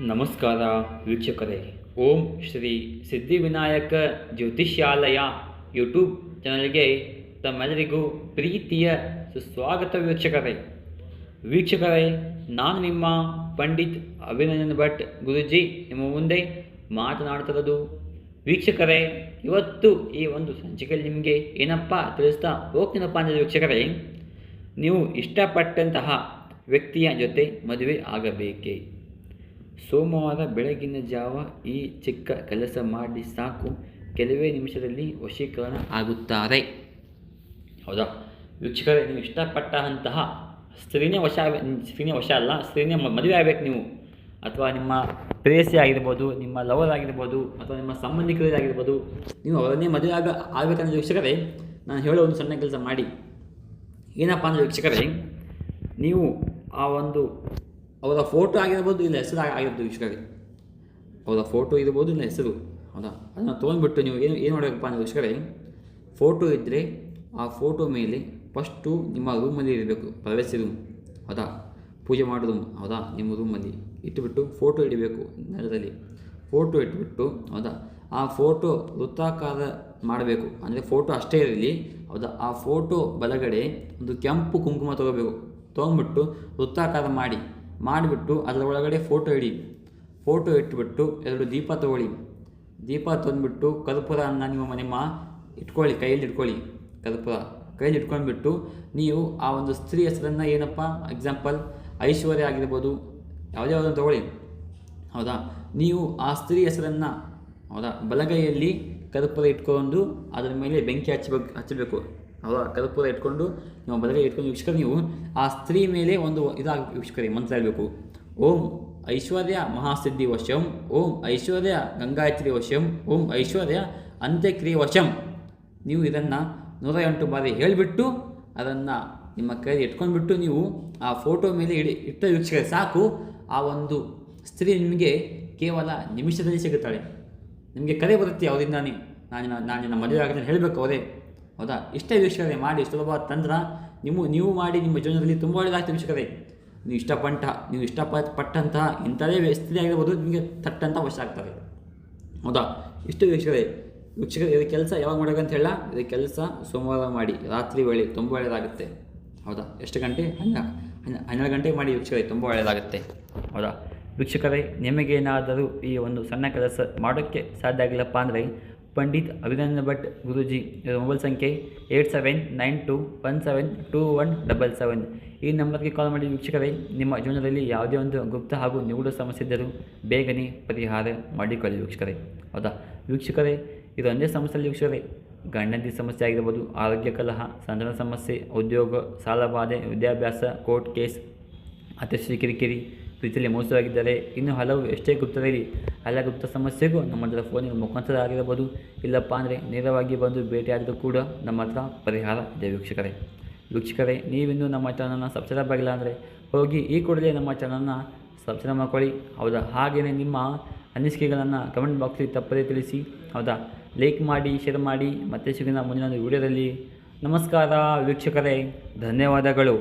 ನಮಸ್ಕಾರ ವೀಕ್ಷಕರೇ. ಓಂ ಶ್ರೀ ಸಿದ್ಧಿವಿನಾಯಕ ಜ್ಯೋತಿಷ್ಯಾಲಯ ಯೂಟ್ಯೂಬ್ ಚಾನಲ್ಗೆ ತಮ್ಮೆಲ್ಲರಿಗೂ ಪ್ರೀತಿಯ ಸುಸ್ವಾಗತ ವೀಕ್ಷಕರೇ. ವೀಕ್ಷಕರೇ, ನಾನು ನಿಮ್ಮ ಪಂಡಿತ್ ಅಭಿನಂದನ್ ಭಟ್ ಗುರುಜಿ. ನಿಮ್ಮ ಮುಂದೆ ಮಾತನಾಡ್ತಿರೋದು ವೀಕ್ಷಕರೇ, ಇವತ್ತು ಈ ಒಂದು ಸಂಚಿಕೆಯಲ್ಲಿ ನಿಮಗೆ ಏನಪ್ಪ ತಿಳಿಸ್ತಾ ಹೋಗ್ತೀನಪ್ಪ ಅಂದರೆ ವೀಕ್ಷಕರೇ, ನೀವು ಇಷ್ಟಪಟ್ಟಂತಹ ವ್ಯಕ್ತಿಯ ಜೊತೆ ಮದುವೆ ಆಗಬೇಕೇ? ಸೋಮವಾರ ಬೆಳಗಿನ ಜಾವ ಈ ಚಿಕ್ಕ ಕೆಲಸ ಮಾಡಿ ಸಾಕು. ಕೆಲವೇ ನಿಮಿಷದಲ್ಲಿ ವಶೀಕರಣ ಆಗುತ್ತಾರೆ. ಹೌದಾ? ವೀಕ್ಷಕರೇ, ನೀವು ಇಷ್ಟಪಟ್ಟಂತಹ ಸ್ತ್ರೀನೇ ವಶ ಸ್ತ್ರೀನೇ ವಶ ಅಲ್ಲ, ಸ್ತ್ರೀನೇ ಮದುವೆ ಆಗಬೇಕು ನೀವು. ಅಥವಾ ನಿಮ್ಮ ಪ್ರೇಯಸಿ ಆಗಿರ್ಬೋದು, ನಿಮ್ಮ ಲವರ್ ಆಗಿರ್ಬೋದು, ಅಥವಾ ನಿಮ್ಮ ಸಂಬಂಧಿಕರಾಗಿರ್ಬೋದು ನೀವು ಅವರನ್ನೇ ಮದುವೆ ಆಗ ಆಗಬೇಕಂದ್ರೆ ವೀಕ್ಷಕರೇ, ನಾನು ಹೇಳೋ ಒಂದು ಸಣ್ಣ ಕೆಲಸ ಮಾಡಿ. ಏನಪ್ಪ ಅಂದರೆ ವೀಕ್ಷಕರೇ, ನೀವು ಆ ಒಂದು ಅವರ ಫೋಟೋ ಆಗಿರ್ಬೋದು, ಇಲ್ಲ ಹೆಸರು ಆಗಿ- ಆಗಿರ್ಬೋದು ವೀಕ್ಷಕರೇ ಅವರ ಫೋಟೋ ಇರ್ಬೋದು, ಇಲ್ಲ ಹೆಸರು. ಹೌದಾ? ಅದನ್ನು ತೊಗೊಂಡ್ಬಿಟ್ಟು ನೀವು ಏನು ಏನು ಮಾಡಬೇಕಪ್ಪ ಅಂದರೆ ವೀಕ್ಷಕರೇ ಫೋಟೋ ಇದ್ದರೆ ಆ ಫೋಟೋ ಮೇಲೆ ಫಸ್ಟು ನಿಮ್ಮ ರೂಮಲ್ಲಿ ಇರಬೇಕು. ಪ್ರವೇಶ ರೂಮ್ ಹೌದಾ? ಪೂಜೆ ಮಾಡೋ ಹೌದಾ? ನಿಮ್ಮ ರೂಮಲ್ಲಿ ಇಟ್ಟುಬಿಟ್ಟು ಫೋಟೋ ಇಡಬೇಕು ನೆಲದಲ್ಲಿ. ಫೋಟೋ ಇಟ್ಬಿಟ್ಟು, ಹೌದಾ? ಆ ಫೋಟೋ ವೃತ್ತಾಕಾರ ಮಾಡಬೇಕು. ಅಂದರೆ ಫೋಟೋ ಅಷ್ಟೇ ಇರಲಿ. ಹೌದಾ? ಆ ಫೋಟೋ ಬಲಗಡೆ ಒಂದು ಕೆಂಪು ಕುಂಕುಮ ತೊಗೋಬೇಕು. ತೊಗೊಂಡ್ಬಿಟ್ಟು ವೃತ್ತಾಕಾರ ಮಾಡಿ. ಮಾಡಿಬಿಟ್ಟು ಅದರ ಒಳಗಡೆ ಫೋಟೋ ಇಡಿ. ಫೋಟೋ ಇಟ್ಬಿಟ್ಟು ಎರಡು ದೀಪ ತೊಗೊಳ್ಳಿ. ದೀಪ ತಂದುಬಿಟ್ಟು ಕರ್ಪೂರನ ನಿಮ್ಮ ನಿಮ್ಮ ಇಟ್ಕೊಳ್ಳಿ, ಕೈಯಲ್ಲಿ ಇಟ್ಕೊಳ್ಳಿ. ಕರ್ಪೂರ ಕೈಯಲ್ಲಿ ಇಟ್ಕೊಂಡ್ಬಿಟ್ಟು ನೀವು ಆ ಒಂದು ಸ್ತ್ರೀ ಹೆಸರನ್ನು ಏನಪ್ಪ? ಎಕ್ಸಾಂಪಲ್ ಐಶ್ವರ್ಯ ಆಗಿರ್ಬೋದು. ಯಾವುದೇ ಯಾವುದನ್ನು ತೊಗೊಳ್ಳಿ. ಹೌದಾ? ನೀವು ಆ ಸ್ತ್ರೀ ಹೆಸರನ್ನು, ಹೌದಾ? ಬಲಗೈಯಲ್ಲಿ ಕರ್ಪೂರ ಇಟ್ಕೊಂಡು ಅದರ ಮೇಲೆ ಬೆಂಕಿ ಹಚ್ಚಬೇಕು ಹಚ್ಚಬೇಕು. ಹೌದಾ ಕರ್ಪೂರ ಇಟ್ಕೊಂಡು ನೀವು ಬದಲಿಗೆ ಇಟ್ಕೊಂಡು ವೀಕ್ಷಕರು ನೀವು ಆ ಸ್ತ್ರೀ ಮೇಲೆ ಒಂದು ಇದಾಗ ವೀಕ್ಷಕರಿ, ಮಂತ್ರ ಹೇಳಬೇಕು. ಓಂ ಐಶ್ವರ್ಯ ಮಹಾಸಿದ್ಧಿ ವಶಂ, ಓಂ ಐಶ್ವರ್ಯ ಗಂಗಾಯತ್ರಿ ವಶಂ, ಓಂ ಐಶ್ವರ್ಯ ಅಂತ್ಯಕ್ರಿಯೆ ವಶಂ. ನೀವು ಇದನ್ನು ನೂರ ಎಂಟು ಬಾರಿ ಹೇಳಿಬಿಟ್ಟು ಅದನ್ನು ನಿಮ್ಮ ಕೈಯಲ್ಲಿ ಇಟ್ಕೊಂಡ್ಬಿಟ್ಟು ನೀವು ಆ ಫೋಟೋ ಮೇಲೆ ಇಡಿ, ಇಟ್ಟ ವೀಕ್ಷಕರೇ ಸಾಕು. ಆ ಒಂದು ಸ್ತ್ರೀ ನಿಮಗೆ ಕೇವಲ ನಿಮಿಷದಲ್ಲಿ ಸಿಗುತ್ತಾಳೆ. ನಿಮಗೆ ಕರೆ ಬರುತ್ತೆ ಅವರಿಂದ ನಾನು ನಾನು ನನ್ನ ಮದುವೆ ಆಗುತ್ತೆ ಹೇಳಬೇಕು ಅವರೇ. ಹೌದಾ? ಇಷ್ಟೇ ವೀಕ್ಷಕರೇ ಮಾಡಿ ಸುಲಭವಾದ ತಂತ್ರ ನಿಮ್ಮ, ನೀವು ಮಾಡಿ ನಿಮ್ಮ ಜೀವನದಲ್ಲಿ ತುಂಬ ಒಳ್ಳೆಯದಾಗ್ತದೆ ವೀಕ್ಷಕರೇ ನೀವು ಇಷ್ಟಪಟ್ಟ, ನೀವು ಇಷ್ಟಪಟ್ಟಂತಹ ಪಟ್ಟಂತಹ ಇಂಥದೇ ವ್ಯಸ್ತಿ ಆಗಿರ್ಬೋದು, ನಿಮಗೆ ತಟ್ಟಂತ ವಶ ಆಗ್ತದೆ. ಹೌದಾ? ಇಷ್ಟು ವೀಕ್ಷಕರೇ ವೀಕ್ಷಕರು, ಇದು ಕೆಲಸ ಯಾವಾಗ ಮಾಡಬೇಕಂತ ಹೇಳ, ಇದು ಕೆಲಸ ಸೋಮವಾರ ಮಾಡಿ, ರಾತ್ರಿ ವೇಳೆ ತುಂಬ ಒಳ್ಳೆಯದಾಗುತ್ತೆ ಹೌದಾ? ಎಷ್ಟು ಗಂಟೆ? ಹನ್ನೆರಡು ಹನ್ನ- ಹನ್ನೆರಡು ಗಂಟೆಗೆ ಮಾಡಿ ವೀಕ್ಷಕರೇ, ತುಂಬ ಒಳ್ಳೆಯದಾಗುತ್ತೆ ಹೌದಾ? ವೀಕ್ಷಕರೇ, ನಿಮಗೇನಾದರೂ ಈ ಒಂದು ಸಣ್ಣ ಕೆಲಸ ಮಾಡೋಕ್ಕೆ ಸಾಧ್ಯ ಆಗಿಲ್ಲಪ್ಪ ಅಂದರೆ ಪಂಡಿತ್ ಅಭಿನಂದನ್ ಭಟ್ ಗುರೂಜಿ ಇದರ ಮೊಬೈಲ್ ಸಂಖ್ಯೆ eight seven nine two one seven two one double seven. ಈ ನಂಬರ್ಗೆ ಕಾಲ್ ಮಾಡಿ ವೀಕ್ಷಕರೇ, ನಿಮ್ಮ ಜೀವನದಲ್ಲಿ ಯಾವುದೇ ಒಂದು ಗುಪ್ತ ಹಾಗೂ ನಿಗೂಢ ಸಮಸ್ಯೆ ಇದ್ದರೂ ಬೇಗನೆ ಪರಿಹಾರ ಮಾಡಿಕೊಳ್ಳಿ ವೀಕ್ಷಕರೇ. ಹೌದಾ? ವೀಕ್ಷಕರೇ, ಇದು ಒಂದೇ ಸಮಸ್ಯೆಯಲ್ಲಿ ವೀಕ್ಷಕರೇ. ಗಂಡಂದಿ ಸಮಸ್ಯೆ ಆಗಿರ್ಬೋದು, ಆರೋಗ್ಯ ಕಲಹ, ಸಂತಾನ ಸಮಸ್ಯೆ, ಉದ್ಯೋಗ ಸಾಲಬಾಧೆ ವಿದ್ಯಾಭ್ಯಾಸ, ಕೋರ್ಟ್ ಕೇಸ್ ಅತಿಶಯ ಕಿರಿಕಿರಿ ಪ್ರೀತಿಯಲ್ಲಿ ಮೋಸವಾಗಿದ್ದರೆ ಇನ್ನು ಹಲವು ಎಷ್ಟೇ ಗುಪ್ತರಲ್ಲಿ ಹಲ ಗುಪ್ತ ಸಮಸ್ಯೆಗೂ ನಮ್ಮ ಹತ್ರ ಫೋನಿನ ಮುಖಾಂತರ ಆಗಿರಬಹುದು ಇಲ್ಲಪ್ಪ ಅಂದರೆ ನೇರವಾಗಿ ಬಂದು ಭೇಟಿಯಾದರೂ ಕೂಡ ನಮ್ಮ ಹತ್ರ ಪರಿಹಾರ ಇದೆ ವೀಕ್ಷಕರೇ. ವೀಕ್ಷಕರೇ, ನೀವಿನ್ನೂ ನಮ್ಮ ಚಾನಲ್ನ ಸಬ್ಸ್ಕ್ರೈಬ್ ಆಗಿಲ್ಲ ಅಂದರೆ ಹೋಗಿ ಈ ಕೂಡಲೇ ನಮ್ಮ ಚಾನಲ್ನ ಸಬ್ಸ್ಕ್ರೈಬ್ ಮಾಡ್ಕೊಳ್ಳಿ. ಹೌದಾ? ಹಾಗೆಯೇ ನಿಮ್ಮ ಅನಿಸಿಕೆಗಳನ್ನು ಕಮೆಂಟ್ ಬಾಕ್ಸಲ್ಲಿ ತಪ್ಪದೇ ತಿಳಿಸಿ. ಹೌದಾ? ಲೈಕ್ ಮಾಡಿ ಶೇರ್ ಮಾಡಿ. ಮತ್ತೆ ಸಿಗೋಣ ಮುಂದಿನ ವಿಡಿಯೋದಲ್ಲಿ ನಮಸ್ಕಾರ ವೀಕ್ಷಕರೇ. ಧನ್ಯವಾದಗಳು.